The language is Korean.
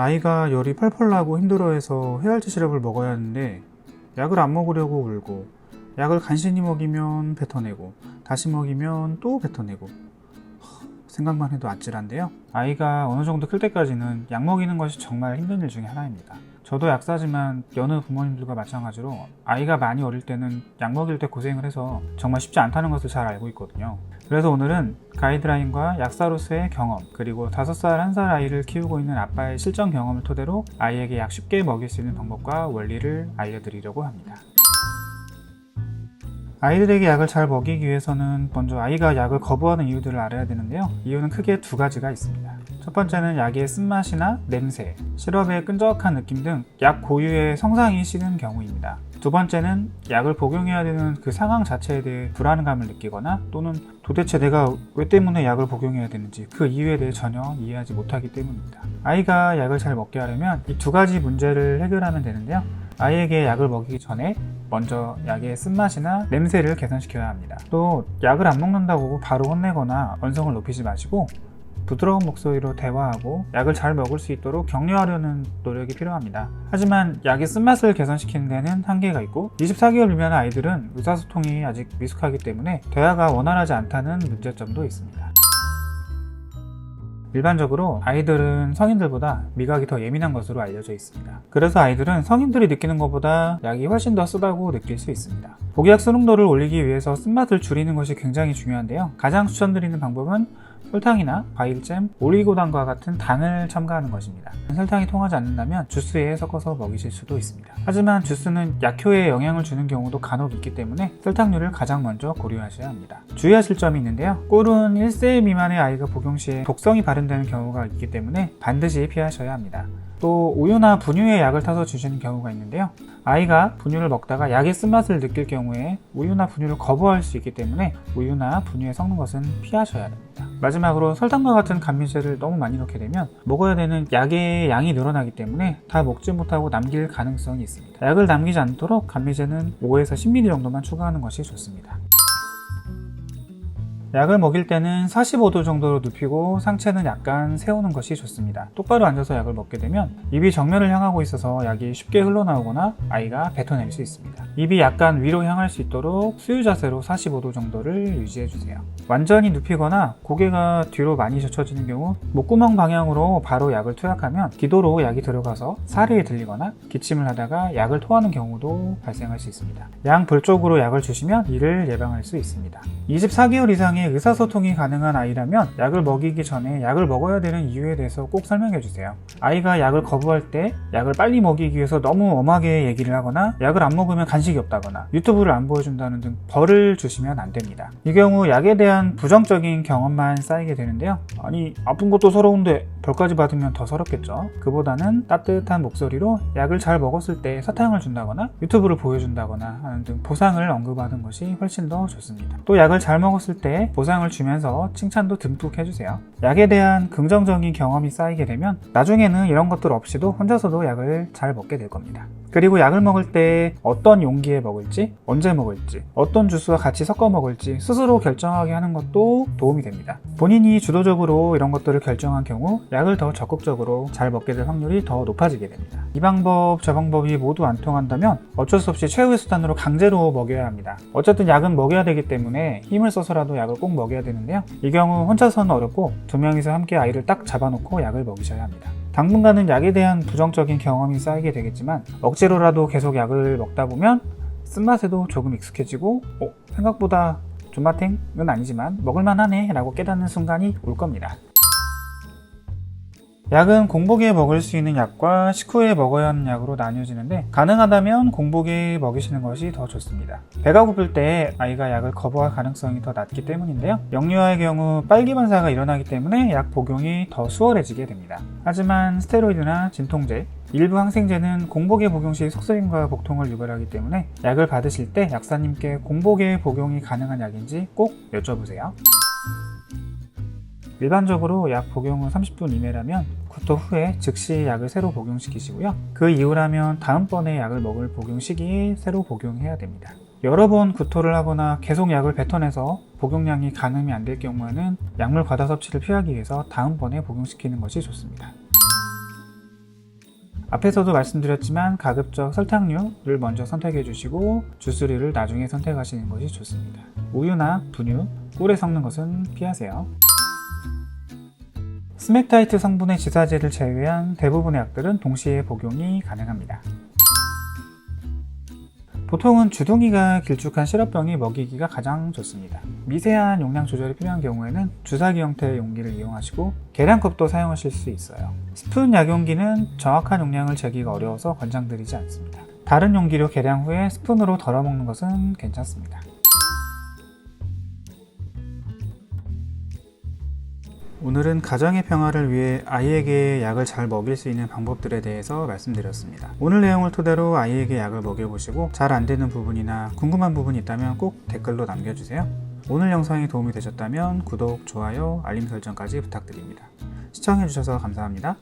아이가 열이 펄펄 나고 힘들어해서 해열제 시럽을 먹어야 하는데 약을 안 먹으려고 울고 약을 간신히 먹이면 뱉어내고 다시 먹이면 또 뱉어내고 하, 생각만 해도 아찔한데요. 아이가 어느 정도 클 때까지는 약 먹이는 것이 정말 힘든 일 중에 하나입니다. 저도 약사지만 여느 부모님들과 마찬가지로 아이가 많이 어릴 때는 약 먹일 때 고생을 해서 정말 쉽지 않다는 것을 잘 알고 있거든요. 그래서 오늘은 가이드라인과 약사로서의 경험, 그리고 5살, 1살 아이를 키우고 있는 아빠의 실전 경험을 토대로 아이에게 약 쉽게 먹일 수 있는 방법과 원리를 알려드리려고 합니다. 아이들에게 약을 잘 먹이기 위해서는 먼저 아이가 약을 거부하는 이유들을 알아야 되는데요. 이유는 크게 두 가지가 있습니다. 첫 번째는 약의 쓴맛이나 냄새, 시럽의 끈적한 느낌 등 약 고유의 성상이 싫은 경우입니다. 두 번째는 약을 복용해야 되는 그 상황 자체에 대해 불안감을 느끼거나 또는 도대체 내가 왜 때문에 약을 복용해야 되는지 그 이유에 대해 전혀 이해하지 못하기 때문입니다. 아이가 약을 잘 먹게 하려면 이 두 가지 문제를 해결하면 되는데요. 아이에게 약을 먹이기 전에 먼저 약의 쓴맛이나 냄새를 개선시켜야 합니다. 또 약을 안 먹는다고 바로 혼내거나 언성을 높이지 마시고 부드러운 목소리로 대화하고 약을 잘 먹을 수 있도록 격려하려는 노력이 필요합니다. 하지만 약의 쓴맛을 개선시키는 데는 한계가 있고 24개월 미만의 아이들은 의사소통이 아직 미숙하기 때문에 대화가 원활하지 않다는 문제점도 있습니다. 일반적으로 아이들은 성인들보다 미각이 더 예민한 것으로 알려져 있습니다. 그래서 아이들은 성인들이 느끼는 것보다 약이 훨씬 더 쓰다고 느낄 수 있습니다. 복약 수능도를 올리기 위해서 쓴맛을 줄이는 것이 굉장히 중요한데요. 가장 추천드리는 방법은 설탕이나 과일잼, 오리고당과 같은 당을 첨가하는 것입니다. 설탕이 통하지 않는다면 주스에 섞어서 먹이실 수도 있습니다. 하지만 주스는 약효에 영향을 주는 경우도 간혹 있기 때문에 설탕류를 가장 먼저 고려하셔야 합니다. 주의하실 점이 있는데요. 꿀은 1세 미만의 아이가 복용 시에 독성이 발현되는 경우가 있기 때문에 반드시 피하셔야 합니다. 또 우유나 분유에 약을 타서 주시는 경우가 있는데요. 아이가 분유를 먹다가 약의 쓴맛을 느낄 경우에 우유나 분유를 거부할 수 있기 때문에 우유나 분유에 섞는 것은 피하셔야 됩니다. 마지막으로 설탕과 같은 감미제를 너무 많이 넣게 되면 먹어야 되는 약의 양이 늘어나기 때문에 다 먹지 못하고 남길 가능성이 있습니다. 약을 남기지 않도록 감미제는 5에서 10ml 정도만 추가하는 것이 좋습니다. 약을 먹일 때는 45도 정도로 눕히고 상체는 약간 세우는 것이 좋습니다. 똑바로 앉아서 약을 먹게 되면 입이 정면을 향하고 있어서 약이 쉽게 흘러나오거나 아이가 뱉어낼 수 있습니다. 입이 약간 위로 향할 수 있도록 수유 자세로 45도 정도를 유지해 주세요. 완전히 눕히거나 고개가 뒤로 많이 젖혀지는 경우 목구멍 방향으로 바로 약을 투약하면 기도로 약이 들어가서 사리에 들리거나 기침을 하다가 약을 토하는 경우도 발생할 수 있습니다. 양 볼 쪽으로 약을 주시면 이를 예방할 수 있습니다. 24개월 이상의 의사소통이 가능한 아이라면 약을 먹이기 전에 약을 먹어야 되는 이유에 대해서 꼭 설명해 주세요. 아이가 약을 거부할 때 약을 빨리 먹이기 위해서 너무 엄하게 얘기를 하거나 약을 안 먹으면 간식이 없다거나 유튜브를 안 보여준다는 등 벌을 주시면 안 됩니다. 이 경우 약에 대한 부정적인 경험만 쌓이게 되는데요. 아니 아픈 것도 서러운데 벌까지 받으면 더 서럽겠죠. 그보다는 따뜻한 목소리로 약을 잘 먹었을 때 사탕을 준다거나 유튜브를 보여준다거나 하는 등 보상을 언급하는 것이 훨씬 더 좋습니다. 또 약을 잘 먹었을 때 보상을 주면서 칭찬도 듬뿍 해주세요. 약에 대한 긍정적인 경험이 쌓이게 되면 나중에는 이런 것들 없이도 혼자서도 약을 잘 먹게 될 겁니다. 그리고 약을 먹을 때 어떤 용기에 먹을지, 언제 먹을지, 어떤 주스와 같이 섞어 먹을지 스스로 결정하게 하는 것도 도움이 됩니다. 본인이 주도적으로 이런 것들을 결정한 경우 약을 더 적극적으로 잘 먹게 될 확률이 더 높아지게 됩니다. 이 방법, 저 방법이 모두 안 통한다면 어쩔 수 없이 최후의 수단으로 강제로 먹여야 합니다. 어쨌든 약은 먹여야 되기 때문에 힘을 써서라도 약을 꼭 먹여야 되는데요. 이 경우 혼자서는 어렵고 두 명이서 함께 아이를 딱 잡아놓고 약을 먹이셔야 합니다. 당분간은 약에 대한 부정적인 경험이 쌓이게 되겠지만 억지로라도 계속 약을 먹다 보면 쓴맛에도 조금 익숙해지고 어, 생각보다 존맛탱은 아니지만 먹을만하네 라고 깨닫는 순간이 올 겁니다. 약은 공복에 먹을 수 있는 약과 식후에 먹어야 하는 약으로 나뉘어지는데 가능하다면 공복에 먹이시는 것이 더 좋습니다. 배가 고플 때 아이가 약을 거부할 가능성이 더 낮기 때문인데요. 영유아의 경우 빨기 반사가 일어나기 때문에 약 복용이 더 수월해지게 됩니다. 하지만 스테로이드나 진통제, 일부 항생제는 공복에 복용 시 속쓰림과 복통을 유발하기 때문에 약을 받으실 때 약사님께 공복에 복용이 가능한 약인지 꼭 여쭤보세요. 일반적으로 약 복용 후 30분 이내라면 구토 후에 즉시 약을 새로 복용시키시고요. 그 이후라면 다음번에 약을 먹을 복용 시기에 새로 복용해야 됩니다. 여러 번 구토를 하거나 계속 약을 뱉어내서 복용량이 가늠이 안 될 경우에는 약물 과다 섭취를 피하기 위해서 다음번에 복용시키는 것이 좋습니다. 앞에서도 말씀드렸지만 가급적 설탕류를 먼저 선택해 주시고 주스류를 나중에 선택하시는 것이 좋습니다. 우유나 분유, 꿀에 섞는 것은 피하세요. 스맥타이트 성분의 지사제를 제외한 대부분의 약들은 동시에 복용이 가능합니다. 보통은 주둥이가 길쭉한 시럽병이 먹이기가 가장 좋습니다. 미세한 용량 조절이 필요한 경우에는 주사기 형태의 용기를 이용하시고 계량컵도 사용하실 수 있어요. 스푼 약용기는 정확한 용량을 재기가 어려워서 권장드리지 않습니다. 다른 용기로 계량 후에 스푼으로 덜어 먹는 것은 괜찮습니다. 오늘은 가정의 평화를 위해 아이에게 약을 잘 먹일 수 있는 방법들에 대해서 말씀드렸습니다. 오늘 내용을 토대로 아이에게 약을 먹여보시고 잘 안 되는 부분이나 궁금한 부분이 있다면 꼭 댓글로 남겨주세요. 오늘 영상이 도움이 되셨다면 구독, 좋아요, 알림 설정까지 부탁드립니다. 시청해주셔서 감사합니다.